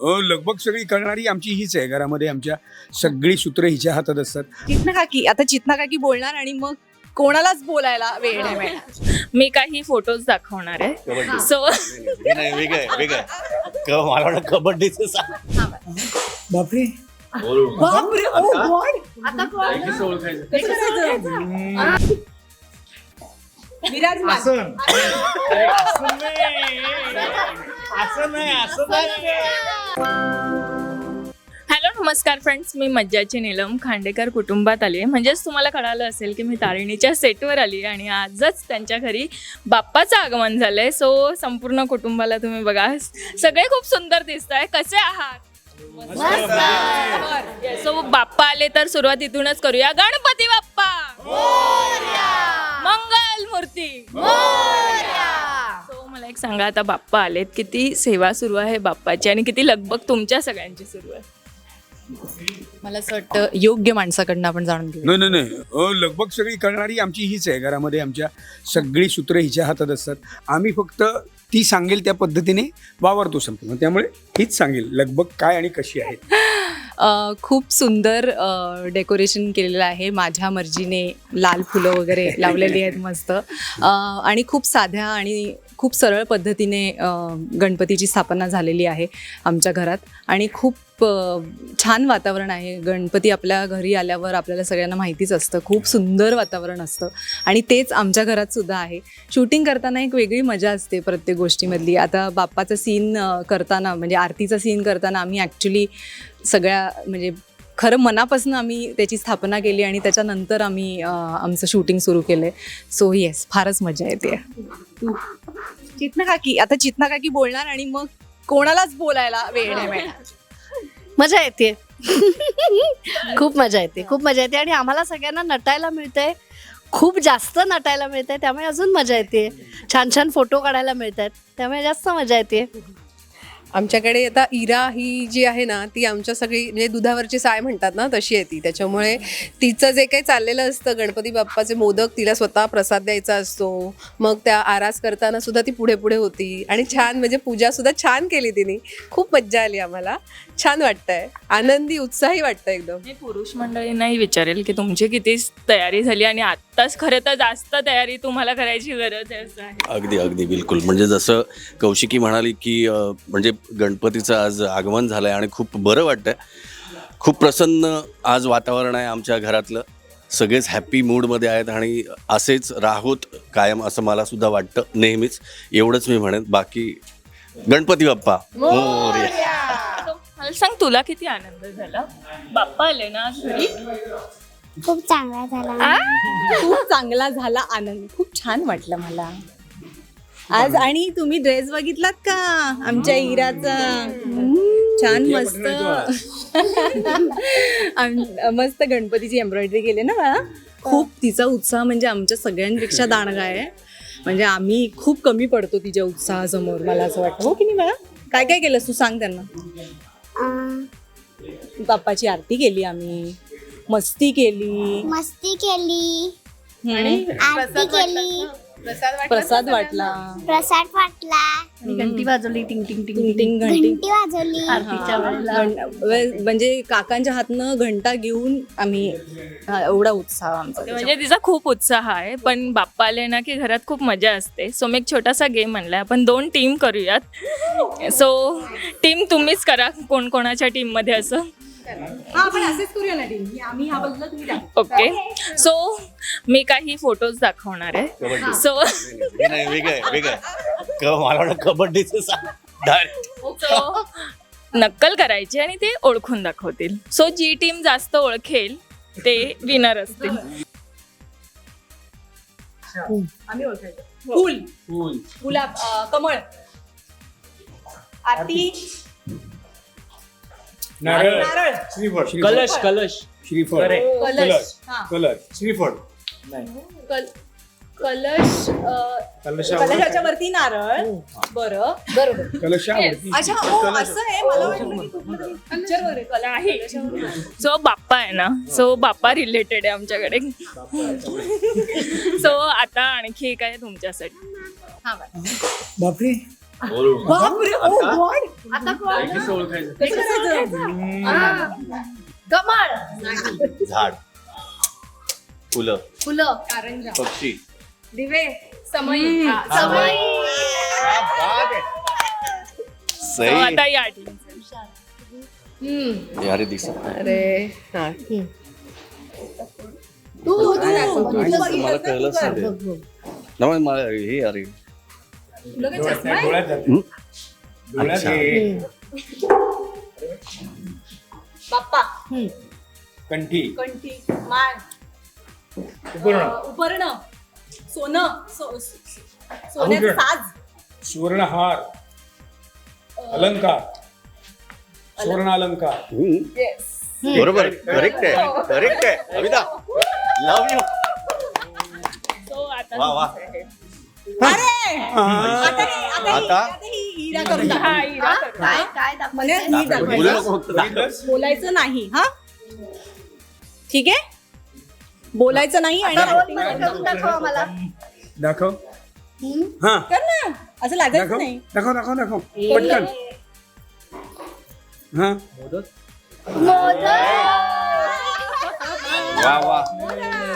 अ, लगबग सगळी करणारी आमची हीच आहे. घरामध्ये आमच्या सगळी सूत्र हिच्या हातात असतात. चितना काकी आता चितना काकी बोलणार आणि मग कोणालाच बोलायला वेळ नाही मिळणार. मी काही फोटोज दाखवणार आहे. सो नाही वेगळं आहे वेगळं आहे. क- मला वाटतं कबड्डीचं सांग. बापरे. बापरे, oh. आता कोण? कसं करायचं? विराजमान. हॅलो नमस्कार फ्रेंड्स. मी मज्जाची नीलम खांडेकर कुटुंबात आली आहे म्हणजेच तुम्हाला कळालं असेल की मी तारिणीच्या सेटवर आली आणि आजच त्यांच्या घरी बाप्पाचं आगमन झालंय. सो संपूर्ण कुटुंबाला तुम्ही बघा. सगळे खूप सुंदर दिसत आहे. कसे आहात सो बाप्पा आले तर सुरुवात इथूनच करूया. गणपती बाप्पा! मंगल! मूर्ती सो मला एक सांगा आता बाप्पा आलेत किती सेवा सुरू आहे बाप्पाची आणि किती लगबग तुमच्या सगळ्यांची सुरू आहे? मला असं वाटतं योग्य माणसाकडनं आपण जाणून घेऊ नाही नाही नाही. अ, लगबग सगळी करणारी आमची हीच आहे. घरामध्ये आमच्या सगळी सूत्र हिच्या हातात असतात. आम्ही फक्त ती सांगेल त्या पद्धतीने वावरतो संपूर्ण त्यामुळे हीच सांगेल लगबग काय आणि कशी आहे. खूप सुंदर डेकोरेशन केलेलं आहे. माझ्या मर्जीने लाल फुलं वगैरे लावलेली आहेत मस्त. आणि खूप साध्या आणि खूप सरळ पद्धतीने गणपतीची स्थापना झालेली आहे आमच्या घरात. आणि खूप छान वातावरण आहे. गणपती आपल्या घरी आल्यावर आपल्याला सगळ्यांना माहितीच असतं. खूप सुंदर वातावरण असतं. आणि तेच आमच्या घरात सुद्धा आहे. शूटिंग करताना एक वेगळी मजा असते प्रत्येक गोष्टीमधली. आता बाप्पाचा सीन करताना म्हणजे आरतीचा सीन करताना आम्ही ॲक्च्युली सगळ्या म्हणजे खरं मनापासून आम्ही त्याची स्थापना केली आणि त्याच्यानंतर आम्ही आमचं शूटिंग सुरू केलं सो येस फारच मजा येते. चितना काकी आता चितना काकी बोलणार आणि मग कोणालाच बोलायला वेळ नाही मिळणार. मजा येते. खूप मजा येते खूप मजा येते आणि आम्हाला सगळ्यांना नटायला मिळतंय. खूप जास्त नटायला मिळतंय त्यामुळे अजून मजा येते. छान छान फोटो काढायला मिळतात त्यामुळे जास्त मजा येते. आमच्याकडे आता इरा ही जी आहे ना ती आमच्या सगळी म्हणजे दुधावरची साय म्हणतात ना तशी आहे ती. त्याच्यामुळे तिचं जे काही चाललेलं असतं गणपती बाप्पाचे मोदक तिला स्वतः प्रसाद द्यायचा असतो. मग त्या आरास करताना सुद्धा ती पुढे पुढे होती. आणि छान म्हणजे पूजा सुद्धा छान केली तिने. खूप मज्जा आली आम्हाला. छान वाटतंय. आनंदी उत्साही वाटतं एकदम. मी पुरुष मंडळींनाही विचारेल की तुमची किती तयारी झाली आणि आत्ताच खरं तर जास्त तयारी तुम्हाला करायची गरज आहे असं आहे. अगदी अगदी बिलकुल. म्हणजे जसं कौशिकी म्हणाली की अं, म्हणजे गणपतीचं आज आगमन झालं आहे आणि खूप बरं वाटतंय. खूप प्रसन्न आज वातावरण आहे आमच्या घरातलं. सगळेच हॅपी मूडमध्ये आहेत आणि असेच राहोत कायम असं मला सुद्धा वाटतं नेहमीच. एवढंच मी म्हणेन. बाकी गणपती बाप्पा. मोरया. मला सांग तुला किती आनंद झाला? बाप्पा आले ना आज घरी? खूप चांगला झाला. खूप चांगला झाला आनंद. खूप छान वाटलं मला. आज आणि तुम्ही ड्रेस बघितलात का? आमच्या इराचा. छान मस्त. मस्त गणपतीची एम्ब्रॉयडरी केली ना मला खूप तिचा उत्साह म्हणजे आमच्या सगळ्यांपेक्षा दांडगा आहे. म्हणजे आम्ही खूप कमी पडतो तिच्या उत्साहासमोर मला असं वाटतं. हो की नाही मला काय काय केलंस तू? सांग त्यांना. बाप्पाची आरती केली आम्ही. मस्ती केली. मस्ती केली. आरती केली. प्रसाद वाटला प्रसाद वाटला. आणि घंटी वाजवली टिंग टिंग टिंग टिंग टिंग घंटी. घंटी वाजवली. आरतीच्या वेळेला. घं- वे- म्हणजे काकांच्या हातनं घंटा घेऊन आम्ही हा, एवढा उत्साह आमचा. म्हणजे तिचा खूप उत्साह आहे पण बाप्पा आले ना की घरात खूप मजा असते. सो मी एक छोटासा गेम आणलाय आपण दोन टीम करूयात. सो टीम तुम्हीच करा कोण कोणाच्या टीममध्ये असं. हा, आपण असेच करूया ना टीम आम्ही हा बदला तुम्ही द्या. ओके सो मी काही फोटोज दाखवणार आहे. सो नाही वेगळं आहे वेगळं आहे. क- मला वाटतं कबड्डीचं सांग Direct. सो नक्कल करायची आणि ते ओळखून दाखवतील. सो जी टीम जास्त ओळखेल ते विनर असतील. आम्ही ओळखायचं. फुल. गुलाब अं, कमळ. आरती. नारळ. नारळ. श्रीफळ. कलश कलश. श्रीफळ. कलश. हा. कलश. श्रीफळ. कल- कलश अं, कलशाच्या वरती नारळ. बरं. बरोबर. कलशावरती. अच्छा ओ असं आहे मला वाटलं की कुठलं तरी picture वर आहे. कला- आहे. सो बाप्पा आहे ना. सो बाप्पा रिलेटेड आहे आमच्याकडे. सो आता आणखी एक आहे तुमच्यासाठी? हा. बापरे. बापरे, God. आता कोण? करायचं. हा. कमळ झाड फुलं फुलं पक्षी दिवे हा, समई. आता या. हम्म. यारे दिसत नाही. अरे हा तू तू बघितलं, मला. कळलंच नाही ते. मला हे अरे डोळ्यात नाही, डोळ्यात जाते. हं? डोळ्यात अच्छा. हे. बाप्पा. हम्म. कंठी. कंठी मान. उपर्ण उपर्ण सोनं. सो- सो- सोन्याचं आभूषण. साज. सुवर्णहार. अलंकार. सुवर्ण अलंकार. बरोबर. करेक्ट आहे. करेक्ट आहे. अमिता लव यू वा, वा. आता हिरा करून दाखव. हा, हिरा हा? करू. काय काय म्हणजे दाखवायचं? नीट दाखव. बोलू नको फक्त. दाखव. बघितलंस? बोलायचं नाही हा? ठीक आहे? बोलायचं नाही आणि आता रोल acting मध्ये करून दाखव. हा. कर ना. असं लागायचं दाखव. नाही. दाखव दाखव दाखव. पटकन. हा. वा वा.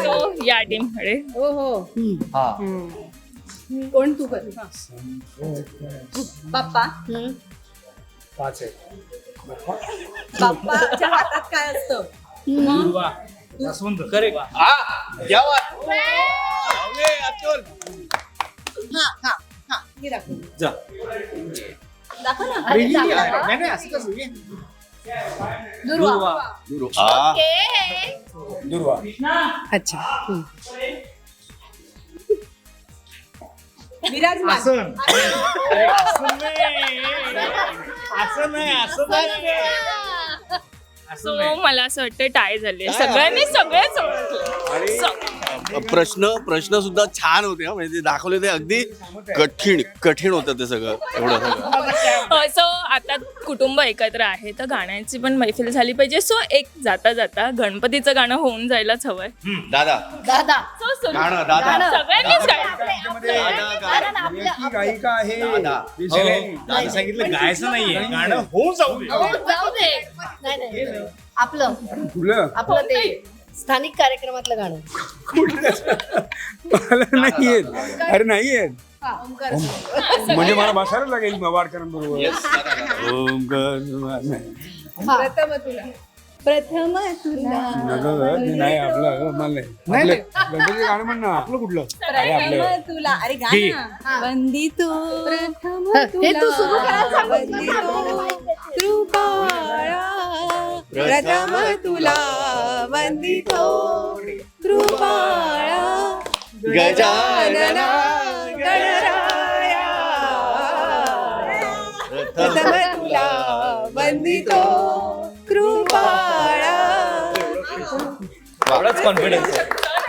So, या टीमकडे हो. हो. हम्म. कोण तू कर? हा. बाप्पा. पाच आहे बाप्पाच्या हातात काय असतं? हा बात लावले, अतुल. हा हा हा हे दाखव. जा. दाखव ना. अरे, दाखव. नाही नाही असं कसं? ये. दुर्वा. दुर्वा. अच्छा. हम्म. विराजमान. सो मला असं वाटतं टाय झाले सगळ्यांनी सगळेच ओळखले. आणि प्रश्न प्रश्न सुद्धा छान होते हा. म्हणजे ते दाखवले ते अगदी कठीण कठीण होतं ते सगळं एवढं सगळं. सो आता कुटुंब एकत्र आहे तर गाण्याची पण मैफिल झाली पाहिजे. सो एक जाता जाता गणपतीचं गाणं होऊन जायलाच हवंय दादा. दादा. सो सुरू. गाणं दादा. सगळ्यांनीच गायलं आपले- आपले- दादा, कारण आपलं- ती गायिका आहे. दादा. सांगितलं गायचं नाहीये गाणं होऊन जाऊ दे. हो, जाऊ दे. नाही नाही आपलं. आपलं ते. स्थानिक कार्यक्रमातलं गाणं. मला नाही येत अरे नाही येत म्हणजे मला बसायला लागेल वाडकरांबरोबर नाही. प्रथम तुला. प्रथम तुला. नगं गं, ते नाही आपलं अगं, मला. नाही आपलं गणपतीचं गाणं म्हण ना. आपलं कुठलं? अरे आपलं. प्रथम तुला. अरे वंदी तू. प्रथम हे सुरू करायला सांगितलं ना, ते. कृपाळा प्रथम तुला वंदितो कृपाळा गजानना गणराया. प्रथम तुला वंदितो कृपाळा. एवढाच confidence